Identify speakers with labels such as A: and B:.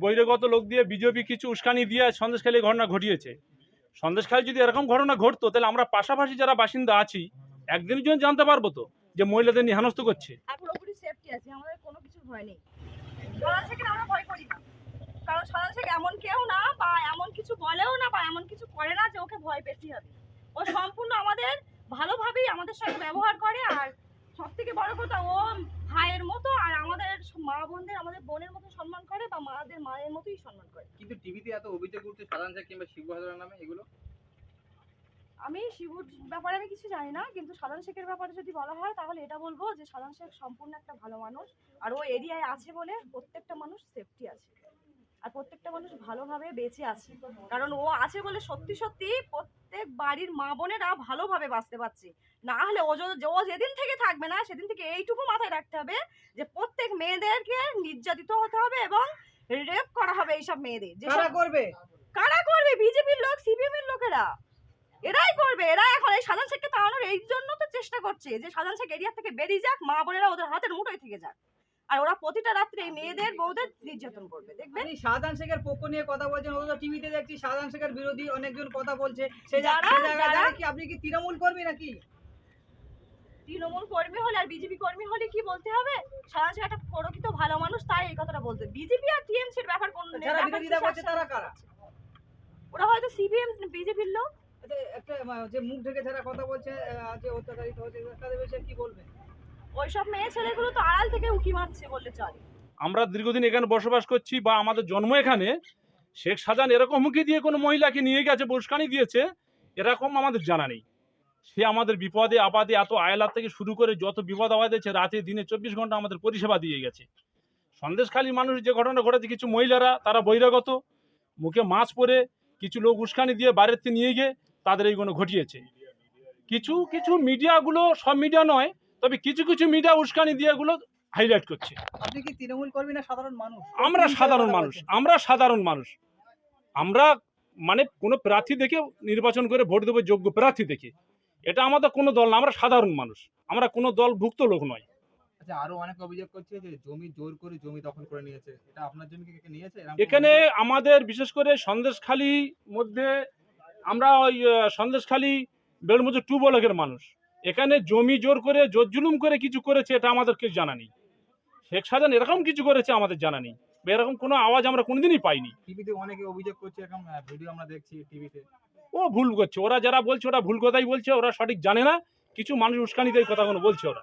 A: বহিরাগত লোক দিয়ে বিজেপি কিছু উস্কানি দিয়ে সন্দেশখালী ঘটনা ঘটিয়েছে। সন্দেশখালী যদি এরকম ঘটনা ঘটতো, তাহলে আমরা পাশাপাশি যারা বাসিন্দা আছি, একদিনের জন্য জানতে পারব তো যে মহিলাদের নিয়ে হেনস্থ করছে।
B: কারণ এমন কেউ না বা এমন কিছু বলেও না বা এমন কিছু করে না যে ওকে ভয় পেতে হবে। ও সম্পূর্ণ আমাদের ভালোভাবেই আমাদের সঙ্গে ব্যবহার করে আর সব থেকে বড় কথা ও ভাইয়ের মতো আর আমাদের মা আমাদের বোনের মতো সম্মান করে বা মাদের মায়ের মতোই সম্মান করে।
C: কিন্তু টিভিতে এত অভিযোগ উঠছে সাধারণ কিংবা শিবু হাজার নামে এগুলো?
B: আমি শিবুর ব্যাপারে আমি কিছু জানি না কিন্তু সাধারণ শেখের ব্যাপারে যদি বলা হয় তাহলে এটা বলব যে সাধারণ শেখ সম্পূর্ণ একটা ভালো মানুষ আর ও এরিয়ায় আছে বলে প্রত্যেকটা মানুষ সেফটি আছে। আর প্রত্যেকটা মানুষ ভালোভাবে বেঁচে আছে। কারণ ও আছে বলে সত্যি সত্যি প্রত্যেক বাড়ির মা বোনেরা ভালোভাবে বাঁচতে পারছে। না হলে ও ও যেদিন থেকে থাকবে না সেদিন থেকে এইটুকু মাথায় রাখতে হবে যে প্রত্যেক মেয়েদেরকে নির্যাতিত হতে হবে এবং রেপ করা হবে এইসব মেয়েদের। যে
D: কারা করবে?
B: কারা করবে? বিজেপির লোক সিপিএম এর লোকেরা। এরাই করবে। এরা এখন এই সাধারণ শেখকে তাড়ানোর এই জন্য তো চেষ্টা করছে যে সাধারণ শেখ এরিয়া থেকে বেরিয়ে যাক মা বোনেরা ওদের হাতের মুঠোয় থেকে যাক। আর ওরা প্রতিটা রাত্রে মেয়েদের বউদের নির্যাতন করবে দেখবেন?
D: শাহজাহান শেখের পক্ষ নিয়ে কথা বলছেন অথচ টিভিতে দেখছি শাহজাহান শেখের বিরোধী অনেকজন কথা বলছে। সে
B: যারা-
D: কি আপনি কি তৃণমূল কর্মী নাকি?
B: তৃণমূল কর্মী হলে আর বিজেপি কর্মী হলে কি বলতে হবে? সাধারণ শেখ একটা প্রকৃত ভালো মানুষ তাই এই কথাটা বলতে বিজেপি আর টিএমসির ব্যাপার কোন
D: তারা কারা?
B: ওরা হয়তো সিপিএম বিজেপির লোক।
D: আচ্ছা, একটা যে মুখ ঢেকে যারা কথা বলছে যে অত্যাচারিত হচ্ছে তাদের বিষয়ে কি বলবেন?
B: ওইসব মেয়ে ছেলেগুলো তো আড়াল থেকে মারছে চলে।
A: আমরা দীর্ঘদিন এখানে বসবাস করছি বা আমাদের জন্ম এখানে, শেখ শাহজাহান এরকম হুমকি দিয়ে কোনো মহিলাকে নিয়ে গেছে, বসকানি দিয়েছে, এরকম আমাদের জানা নেই। সে আমাদের বিপদে, আপদে এত আয়লার থেকে শুরু করে যত বিপদ আবাদ হয়েছে রাতে দিনে চব্বিশ ঘণ্টা আমাদের পরিষেবা দিয়ে গেছে। সন্দেশখালী মানুষ যে ঘটনা ঘটেছে, কিছু মহিলারা, তারা বহিরাগত, মুখে মাছ পরে, কিছু লোক উস্কানি দিয়ে বাইরের নিয়ে গিয়ে তাদের এইগুলো ঘটিয়েছে। কিছু কিছু মিডিয়াগুলো, সব মিডিয়া নয় তবে কিছু কিছু মিডিয়া উস্কানি দিয়ে এগুলো হাইলাইট করছে।
D: আপনি কি তৃণমূল কর্মী না সাধারণ মানুষ?
A: আমরা সাধারণ মানুষ আমরা সাধারণ মানুষ। আমরা মানে কোনো প্রার্থী দেখে নির্বাচন করে ভোট দেবো যোগ্য প্রার্থী দেখে। এটা আমাদের কোনো দল না আমরা সাধারণ মানুষ। আমরা কোনো দল ভুক্ত লোক নয়।
C: আচ্ছা আরও অনেক অভিযোগ করছে যে জমি জোর করে জমি দখল করে নিয়েছে। এটা আপনার জমি কি নিয়েছে?
A: এখানে আমাদের বিশেষ করে সন্দেশখালী মধ্যে আমরা ওই সন্দেশখালী বেলমজুর টু ব্লকের মানুষ। এখানে জমি জোর করে জোর জুলুম করে কিছু করেছে এটা আমাদের কেউ জানা নেই। শেখ সাজান এরকম কিছু করেছে আমাদের জানা নেই। বা এরকম কোনো আওয়াজ আমরা কোনোদিনই পাইনি।
C: টিভিতে অনেকে অভিযোগ করছে এরকম ভিডিও আমরা দেখছি টিভিতে।
A: ও ভুল করছে। ওরা যারা বলছে ওরা ভুল কথাই বলছে ওরা সঠিক জানে না। কিছু মানুষ উস্কানিতে এই কোনো বলছে ওরা।